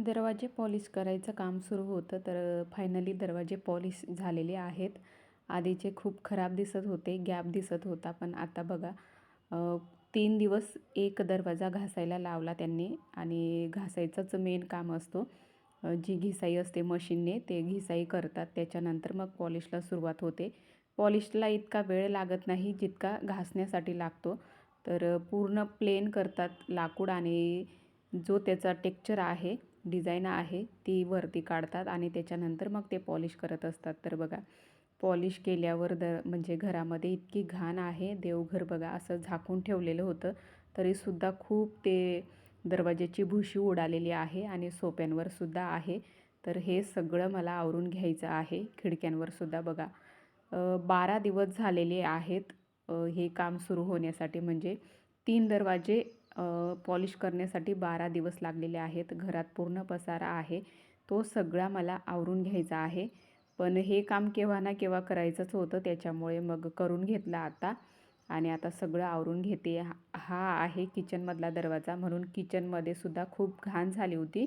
दरवाजे पॉलिश करायचं काम सुरू होतं तर फायनली दरवाजे पॉलिश झालेले आहेत. आधीचे खूप खराब दिसत होते गॅप दिसत होता पण आता बघा तीन दिवस एक दरवाजा घासायला लावला त्यांनी आणि घासायचंच मेन काम असतो. जी घिसाई असते मशीनने ते घिसाई करतात. त्याच्यानंतर मग पॉलिशला सुरुवात होते. पॉलिशला इतका वेळ लागत नाही जितका घासण्यासाठी लागतो. तर पूर्ण प्लेन करतात लाकूड आणि जो त्याचा टेक्चर आहे डिझाईन आहे ती वरती काढतात आणि त्याच्यानंतर मग ते पॉलिश करत असतात. तर बघा पॉलिश केल्यावर द म्हणजे घरामध्ये इतकी घाण आहे देवघर बघा असं झाकून ठेवलेलं होतं तरीसुद्धा खूप ते दरवाज्याची भुशी उडालेली आहे आणि सोप्यांवर सुद्धा आहे. तर हे सगळं मला आवरून घ्यायचं आहे खिडक्यांवर सुद्धा बघा. बारा दिवस झालेले आहेत हे काम सुरू होण्यासाठी म्हणजे तीन दरवाजे पॉलिश करण्यासाठी बारा दिवस लागलेले आहेत. घरात पूर्ण पसारा आहे. तो सगळा मला आवरून घ्यायचा आहे. पण हे काम केव्हा ना केव्हा करायचंच होतं. त्याच्यामुळे मग करून घेतलं आता. आणि आता सगळं आवरून घेते. हा आहे किचनमधला दरवाजा. म्हणून किचनमध्ये सुद्धा खूप घाण झाली होती.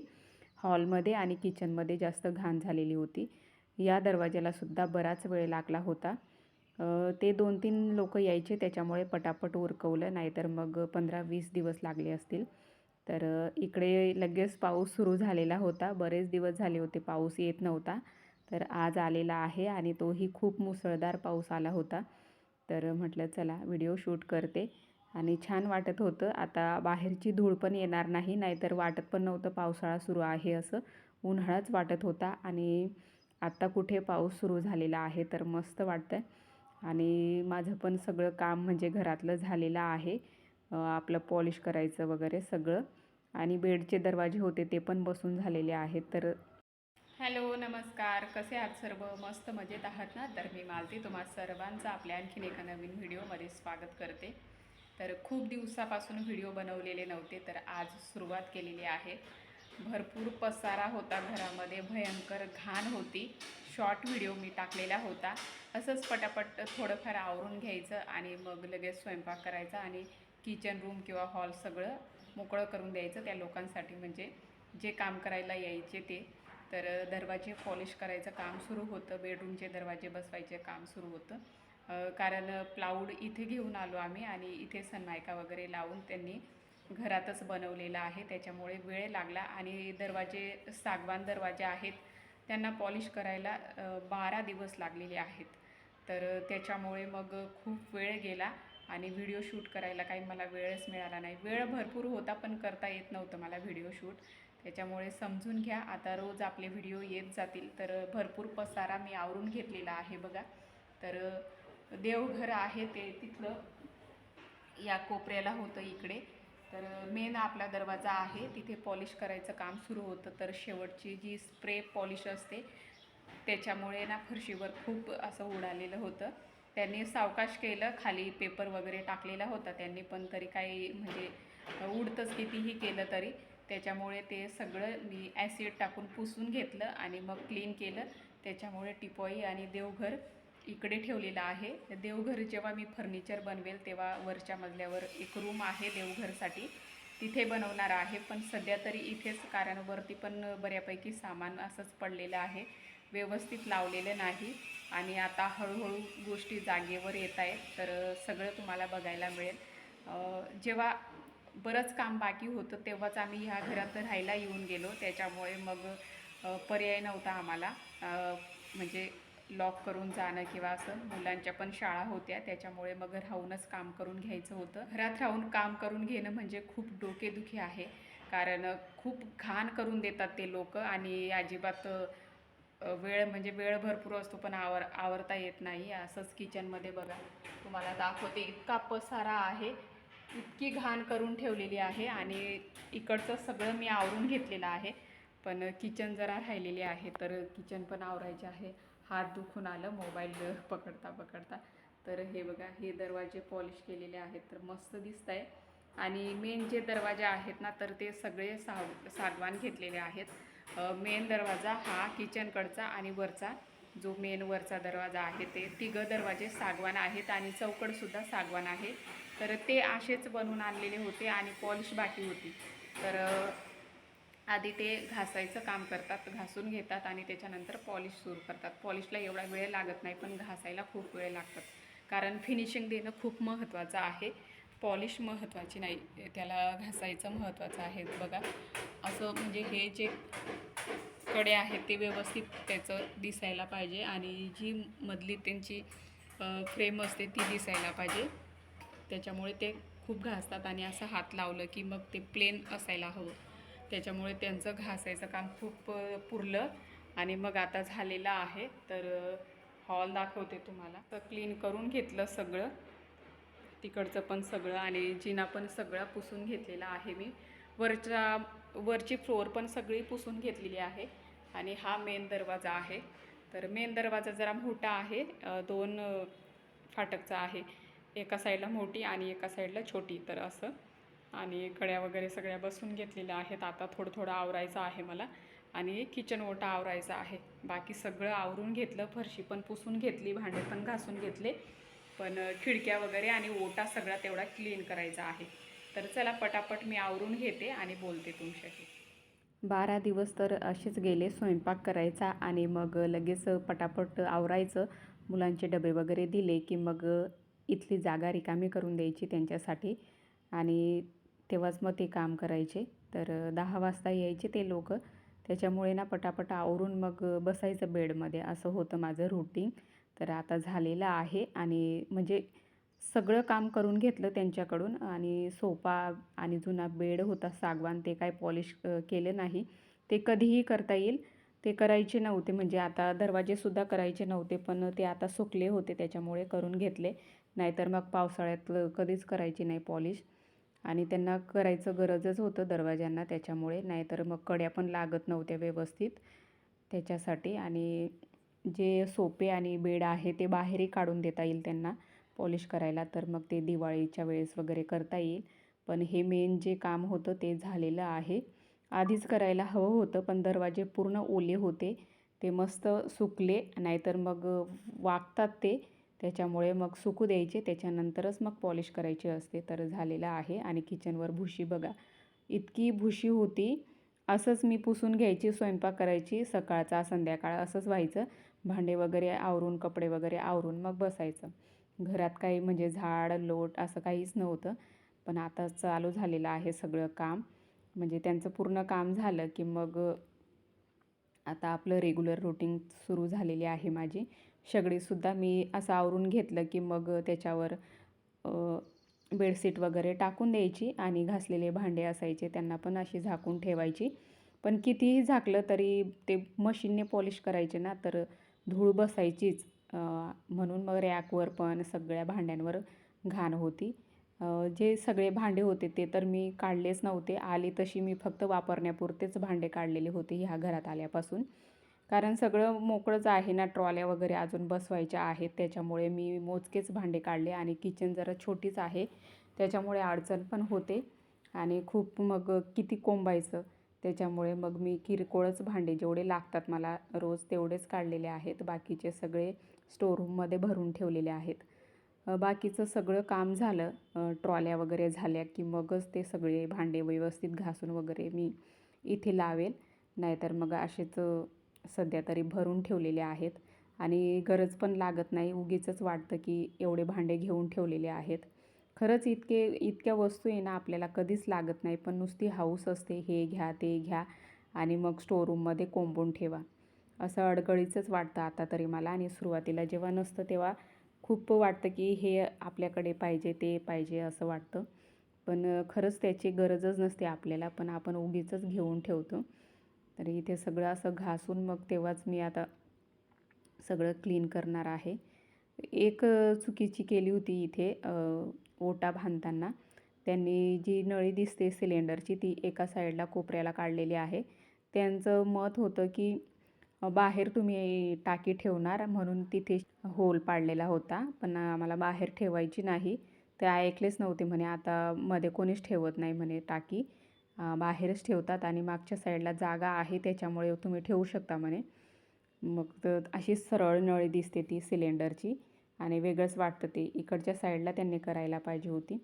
हॉलमध्ये आणि किचनमध्ये जास्त घाण झालेली होती. या दरवाजाला सुद्धा बराच वेळ लागला होता. ते दोन तीन लोक यायचे त्याच्यामुळे पटापट उरकवलं नाहीतर मग पंधरा वीस दिवस लागले असतील. तर इकडे लगेच पाऊस सुरू झालेला होता. बरेच दिवस झाले होते पाऊस येत नव्हता. तर आज आलेला आहे आणि तोही खूप मुसळधार पाऊस आला होता. तर म्हटलं चला व्हिडिओ शूट करते. आणि छान वाटत होतं. आता बाहेरची धूळ पण येणार नाही नाहीतर वाटत पण नव्हतं पावसाळा सुरू आहे असं. उन्हाळाच वाटत होता आणि आत्ता कुठे पाऊस सुरू झालेला आहे तर मस्त वाटतं आणि माझं पण सगळं काम म्हणजे घरातलं झालेलं आहे. आपलं पॉलिश करायचं वगैरे सगळं. आणि बेडचे दरवाजे होते ते पण बसून झालेले आहेत तर हॅलो नमस्कार. कसे आहात सर्व? मस्त मजेत आहात ना? तर मी मालती तुम्हा सर्वांचं आपल्या आणखीन एका नवीन व्हिडिओमध्ये स्वागत करते. तर खूप दिवसापासून व्हिडिओ बनवलेले नव्हते तर आज सुरुवात केलेली आहे. भरपूर पसारा होता घरामध्ये भयंकर घाण होती. शॉर्ट व्हिडिओ मी टाकलेला होता. असंच पटापट थोडंफार आवरून घ्यायचं आणि मग लगेच स्वयंपाक करायचा आणि किचन रूम किंवा हॉल सगळं मोकळं करून द्यायचं त्या लोकांसाठी. म्हणजे जे काम करायला यायचे ते. तर दरवाजे पॉलिश करायचं काम सुरू होतं. बेडरूमचे दरवाजे बसवायचे काम सुरू होतं. कारण प्लाऊड इथे घेऊन आलो आम्ही आणि इथे सनमायका वगैरे लावून त्यांनी घरातच बनवलेला आहे. त्याच्यामुळे वेळ लागला आणि दरवाजे सागवान दरवाजे आहेत. त्यांना पॉलिश करायला बारा दिवस लागलेले आहेत. तर त्याच्यामुळे मग खूप वेळ गेला आणि व्हिडिओ शूट करायला काही मला वेळच मिळाला नाही. वेळ भरपूर होता पण करता येत नव्हतं मला व्हिडिओ शूट. त्याच्यामुळे समजून घ्या आता रोज आपले व्हिडिओ येत जातील. तर भरपूर पसारा मी आवरून घेतलेला आहे बघा. तर देवघर आहे ते तिथलं या कोपऱ्याला होतं इकडे. तर मेन आपला दरवाजा आहे तिथे पॉलिश करायचं काम सुरू होतं. तर शेवटची जी स्प्रे पॉलिश असते त्याच्यामुळे ना फरशीवर खूप असं उडालेलं होतं. त्यांनी सावकाश केलं खाली पेपर वगैरे टाकलेला होता. त्यांनी पण तरी काही म्हणजे उडतंच कितीही केलं तरी. त्याच्यामुळे ते सगळं मी ॲसिड टाकून पुसून घेतलं आणि मग क्लीन केलं. त्याच्यामुळे टिपॉई आणि देवघर इकडे ठेवलेलं आहे. देवघर जेव्हा मी फर्निचर बनवेल तेव्हा वरच्या मजल्यावर एक रूम आहे देवघरसाठी. तिथे बनवणार आहे पण सध्या तरी इथेच कारण वरती पण बऱ्यापैकी सामान असंच पडलेलं आहे. व्यवस्थित लावलेलं नाही आणि आता हळूहळू गोष्टी जागेवर येत आहेत तर सगळं तुम्हाला बघायला मिळेल. जेव्हा बरंच काम बाकी होतं तेव्हाच आम्ही ह्या घरात राहायला येऊन गेलो. त्याच्यामुळे मग पर्याय नव्हता आम्हाला. म्हणजे लॉक करून जाणं किंवा असं मुलांच्या पण शाळा होत्या त्याच्यामुळे मग राहूनच काम करून घ्यायचं होतं. घरात राहून काम करून घेणं म्हणजे खूप डोकेदुखी आहे. कारण खूप घाण करून देतात ते लोक आणि अजिबात वेळ म्हणजे वेळ भरपूर असतो पण आवर आवरता येत नाही. असंच किचनमध्ये बघा तुम्हाला दाखवते इतका पसारा आहे. इतकी घाण करून ठेवलेली आहे आणि इकडचं सगळं मी आवरून घेतलेलं आहे. पण किचन जरा राहिलेली आहे तर किचन पण आवरायचे आहे. हात दुखून आलं मोबाईल पकडता पकडता. तर हे बघा हे दरवाजे पॉलिश केलेले आहेत तर मस्त दिसत आहे आणि मेन जे दरवाजे आहेत ना तर ते सगळे साग सागवान घेतलेले आहेत. मेन दरवाजा हा किचनकडचा आणि वरचा. जो मेन वरचा दरवाजा आहे ते तिघं दरवाजे सागवान आहेत आणि चौकटसुद्धा सागवान आहे. तर ते असेच बनवून आणलेले होते आणि पॉलिश बाकी होती. तर आधी ते घासायचं काम करतात घासून घेतात आणि त्याच्यानंतर पॉलिश सुरू करतात. पॉलिशला एवढा वेळ लागत नाही पण घासायला खूप वेळ लागतात. कारण फिनिशिंग देणं खूप महत्त्वाचं आहे. पॉलिश महत्त्वाची नाही त्याला घासायचं महत्त्वाचं आहे बघा. असं म्हणजे हे जे कडे आहेत ते व्यवस्थित त्याचं दिसायला पाहिजे आणि जी मधली त्यांची फ्रेम असते ती दिसायला पाहिजे. त्याच्यामुळे ते खूप घासतात आणि असं हात लावलं की मग ते प्लेन असायला हवं. त्याच्यामुळे त्यांचं घासायचं काम खूप पुरलं. आणि मग आता झालेलं आहे. तर हॉल दाखवते तुम्हाला. तर क्लीन करून घेतलं सगळं. तिकडचं पण सगळं आणि जिना पण सगळा पुसून घेतलेला आहे मी. वरच्या वरची फ्लोअर पण सगळी पुसून घेतलेली आहे. आणि हा मेन दरवाजा आहे. तर मेन दरवाजा जरा मोठा आहे. दोन फाटकचा आहे. एका साईडला मोठी आणि एका साईडला छोटी. तर असं. आणि कड्या वगैरे सगळ्या बसून घेतलेल्या आहेत. आता थोडं थोडं आवरायचं आहे मला. आणि किचन ओटा आवरायचा आहे. बाकी सगळं आवरून घेतलं फरशी पण पुसून घेतली भांडे पण घासून घेतले. पण खिडक्या वगैरे आणि ओटा सगळा तेवढा क्लीन करायचा आहे. तर चला पटापट मी आवरून घेते आणि बोलते तुमच्याशी. बारा दिवस तर असेच गेले स्वयंपाक करायचा आणि मग लगेच पटापट आवरायचं. मुलांचे डबे वगैरे दिले की मग इथली जागा रिकामी करून द्यायची त्यांच्यासाठी. आणि तेव्हाच मग ते काम करायचे. तर दहा वाजता यायचे ते लोक. त्याच्यामुळे ना पटापट आवरून मग बसायचं बेडमध्ये. असं होतं माझं रुटीन तर आता झालेलं आहे आणि म्हणजे सगळं काम करून घेतलं त्यांच्याकडून आणि सोफा आणि जुना बेड होता सागवान ते काय पॉलिश केलं नाही. ते कधीही करता येईल. ते करायचे नव्हते. म्हणजे आता दरवाजेसुद्धा करायचे नव्हते पण ते आता सुकले होते त्याच्यामुळे करून घेतले. नाहीतर मग पावसाळ्यात कधीच करायचे नाही पॉलिश. आणि त्यांना करायचं गरजच होतं दरवाज्यांना त्याच्यामुळे. नाहीतर मग कड्या पण लागत नव्हत्या व्यवस्थित त्याच्यासाठी. आणि जे सोपे आणि बेड आहे ते बाहेरही काढून देता येईल त्यांना पॉलिश करायला. तर मग ते दिवाळीच्या वेळेस वगैरे करता येईल. पण हे मेन जे काम होतं ते झालेलं आहे. आधीच करायला हवं होतं पण दरवाजे पूर्ण ओले होते. ते मस्त सुकले नाहीतर मग वागतात ते. त्याच्यामुळे मग सुकू द्यायचे त्याच्यानंतरच मग पॉलिश करायची असते. तर झालेलं आहे आणि किचनवर भुशी बघा. इतकी भुशी होती असंच मी पुसून घ्यायची स्वयंपाक करायची सकाळचा संध्याकाळ असंच व्हायचं. भांडे वगैरे आवरून कपडे वगैरे आवरून मग बसायचं. घरात काही म्हणजे झाड लोट असं काहीच नव्हतं. पण आता चालू झालेलं आहे सगळं काम. म्हणजे त्यांचं पूर्ण काम झालं की मग आता आपलं रेग्युलर रुटीन सुरू झालेली आहे माझी. सगळीसुद्धा मी असं आवरून घेतलं की मग त्याच्यावर बेडशीट वगैरे टाकून द्यायची आणि घासलेले भांडे असायचे त्यांना पण अशी झाकून ठेवायची. पण कितीही झाकलं तरी ते मशीनने पॉलिश करायचे ना तर धूळ बसायचीच म्हणून मग रॅकवर पण सगळ्या भांड्यांवर घाण होती. जे सगळे भांडे होते ते तर मी काढलेच नव्हते. आली तशी मी फक्त वापरण्यापुरतेच भांडे काढलेले होते ह्या घरात आल्यापासून. कारण सगळं मोकळंच आहे ना ट्रॉल्या वगैरे अजून बसवायच्या आहेत. त्याच्यामुळे मी मोजकेच भांडे काढले आणि किचन जरा छोटीच आहे. त्याच्यामुळे अडचण पण होते. आणि खूप मग किती कोंबायचं. त्याच्यामुळे मग मी किरकोळच भांडे जेवढे लागतात मला रोज तेवढेच काढलेले आहेत. बाकीचे सगळे स्टोरूममध्ये भरून ठेवलेले आहेत. बाकीचं सगळं काम झालं. ट्रॉल्या वगैरे झाल्या की मगच ते सगळे भांडे व्यवस्थित घासून वगैरे मी इथे लावेल. नाहीतर मग असेच सध्या तरी भरून ठेवलेले आहेत. आणि गरज पण लागत नाही. उगीचंच वाटतं की एवढे भांडे घेऊन ठेवलेले आहेत. खरंच इतके इतक्या वस्तू आहे ना आपल्याला कधीच लागत नाही. पण नुसती हाऊस असते. हे घ्या ते घ्या आणि मग स्टोरूममध्ये कोंबून ठेवा. असं अडगळीचंच वाटतं आता तरी मला. आणि सुरुवातीला जेव्हा नसतं तेव्हा खूप वाटतं की हे आपल्याकडे पाहिजे ते पाहिजे असं वाटतं. पण खरंच त्याची गरजच नसते आपल्याला. पण आपण उगीचंच घेऊन ठेवतो. तर इथे सगळं असं घासून मग तेव्हाच मी आता सगळं क्लीन करणार आहे. एक चुकीची केली होती इथे ओटा बांधताना. त्यांनी जी नळी दिसते सिलेंडरची ती एका साईडला कोपऱ्याला काढलेली आहे. त्यांचं मत होतं की बाहेर तुम्ही टाकी ठेवणार म्हणून तिथे होल पाडलेला होता. पण आम्हाला बाहेर ठेवायची नाही. ते ऐकलेच नव्हते म्हणे आता मध्ये कोणीच ठेवत नाही म्हणे टाकी. बाहेरच ठेवतात आणि मागच्या साईडला जागा आहे त्याच्यामुळे तुम्ही ठेवू शकता म्हणे. मग तर अशी सरळ नळी दिसते ती सिलेंडरची आणि वेगळंच वाटतं ते. इकडच्या साईडला त्यांनी करायला पाहिजे होती.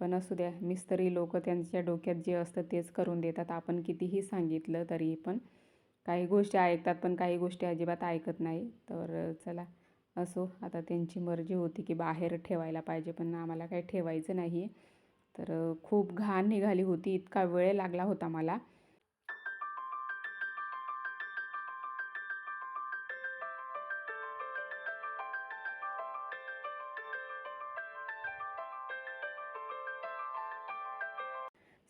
पण असू द्या मिस्त्री लोक त्यांच्या डोक्यात जे असतं तेच करून देतात. आपण कितीही सांगितलं तरी पण काही गोष्टी ऐकतात पण काही गोष्टी अजिबात ऐकत नाही. तर चला असो. आता त्यांची मर्जी होती की बाहेर ठेवायला पाहिजे पण आम्हाला काही ठेवायचं नाही आहे तर खूप घाण निघाली होती इतका वेळ लागला होता मला.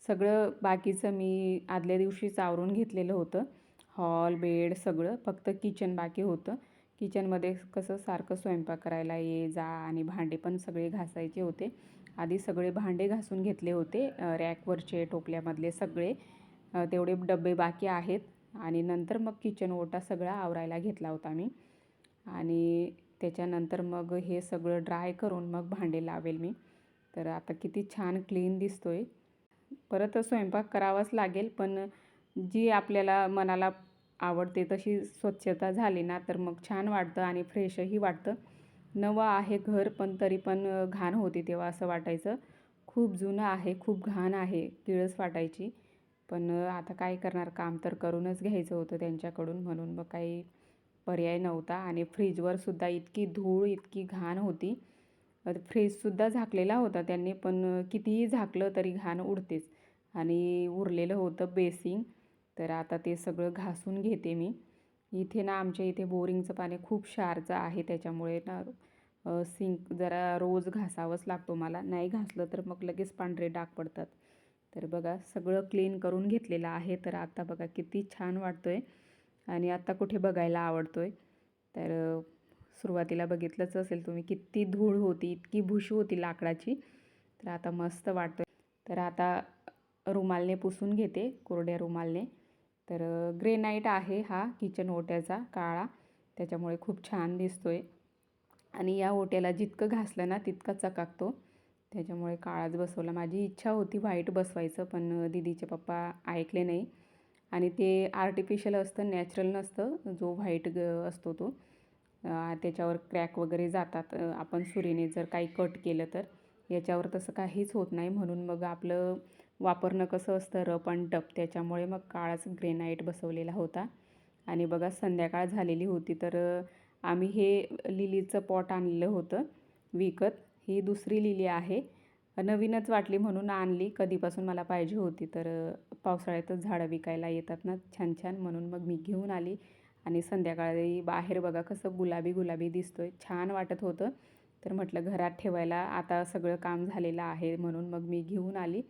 सगळं बाकीचं मी आदल्या दिवशीच आवरून घेतलेलं होतं. हॉल बेड सगळं फक्त किचन बाकी होतं. किचनमध्ये कसं सारखं स्वयंपाक करायला ये जा आणि भांडे पण सगळे घासायचे होते. आधी सगळे भांडे घासून घेतले होते रॅकवरचे टोपल्यामधले सगळे. तेवढे डबे बाकी आहेत. आणि नंतर मग किचन ओटा सगळा आवरायला घेतला होता मी. आणि त्याच्यानंतर मग हे सगळं ड्राय करून मग भांडे लावेल मी. तर आता किती छान क्लीन दिसतो आहे परत स्वयंपाक करावाच लागेल पण जी आपल्याला मनाला आवडते तशी स्वच्छता झाली ना तर मग छान वाटतं आणि फ्रेशही वाटतं. नवं आहे घर पण तरी पण घाण होती तेव्हा असं वाटायचं. खूप जुनं आहे खूप घाण आहे किळस वाटायची. पण आता काय करणार? काम तर करूनच घ्यायचं होतं त्यांच्याकडून म्हणून मग काही पर्याय नव्हता. आणि फ्रीजवर सुद्धा इतकी धूळ इतकी घाण होती. फ्रीजसुद्धा झाकलेला होता त्यांनी पण कितीही झाकलं तरी घाण उडतेच. आणि उरलेलं होतं बेसिंग तर आता ते सगळं घासून घेते मी. इथे ना आमच्या इथे बोरिंगचं पाणी खूप क्षारचं आहे त्याच्यामुळे ना सिंक जरा रोज घासावंच लागतो मला. नाही घासलं तर मग लगेच पांढरे डाग पडतात. तर बघा सगळं क्लीन करून घेतलेलं आहे. तर आत्ता बघा किती छान वाटतो आहे आणि आत्ता कुठे बघायला आवडतो आहे तर सुरुवातीला बघितलंच असेल तुम्ही किती धूळ होती इतकी भुशी होती लाकडाची. तर आता मस्त वाटतं तर आता रुमालने पुसून घेते कोरड्या रुमालने. तर ग्रेनाईट आहे हा किचन ओट्याचा काळा. त्याच्यामुळे खूप छान दिसतो आहे आणि या ओट्याला जितकं घासलं ना तितका चकाकतो. त्याच्यामुळे काळाच बसवला. माझी इच्छा होती व्हाईट बसवायचं पण दिदीचे पप्पा ऐकले नाही. आणि ते आर्टिफिशियल असतं नॅचरल नसतं जो व्हाईट ग असतो तो. त्याच्यावर क्रॅक वगैरे जातात. आपण सुरीने जर काही कट केलं तर. याच्यावर तसं काहीच होत नाही. म्हणून मग आपलं वापरणं कसं असतं? रप आणि टप. त्याच्यामुळे मग काळाच ग्रेनाईट बसवलेला होता. आणि बघा संध्याकाळ झालेली होती तर आम्ही हे लिलीचं पॉट आणलेलं होतं विकत. ही दुसरी लिली आहे. नवीनच वाटली म्हणून आणली. कधीपासून मला पाहिजे होती तर पावसाळ्यातच झाडं विकायला येतात ना छान छान. म्हणून मग मी घेऊन आली. आणि संध्याकाळी बाहेर बघा कसं गुलाबी गुलाबी दिसतोय. छान वाटत होतं. तर म्हटलं घरात ठेवायला आता सगळं काम झालेलं आहे म्हणून मग मी घेऊन आली.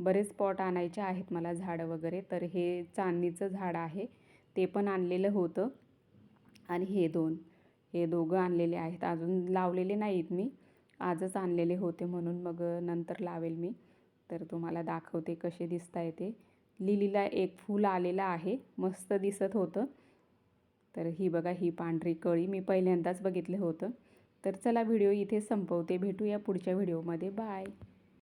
बरेच पॉट आणायचे आहेत मला झाडं वगैरे तर हे चांदणीचं झाड आहे. ते पण आणलेलं होतं. आणि हे दोन हे दोघं आणलेले आहेत. अजून लावलेले नाहीत मी. आजच आणलेले होते म्हणून मग नंतर लावेल मी. तर तुम्हाला दाखवते कसे दिसत आहे ते. लिलीला एक फूल आलेलं आहे. मस्त दिसत होतं. तर ही बघा ही पांढरी कळी मी पहिल्यांदाच बघितलं होतं. तर चला व्हिडिओ इथे संपवते. भेटूया पुढच्या व्हिडिओमध्ये. बाय.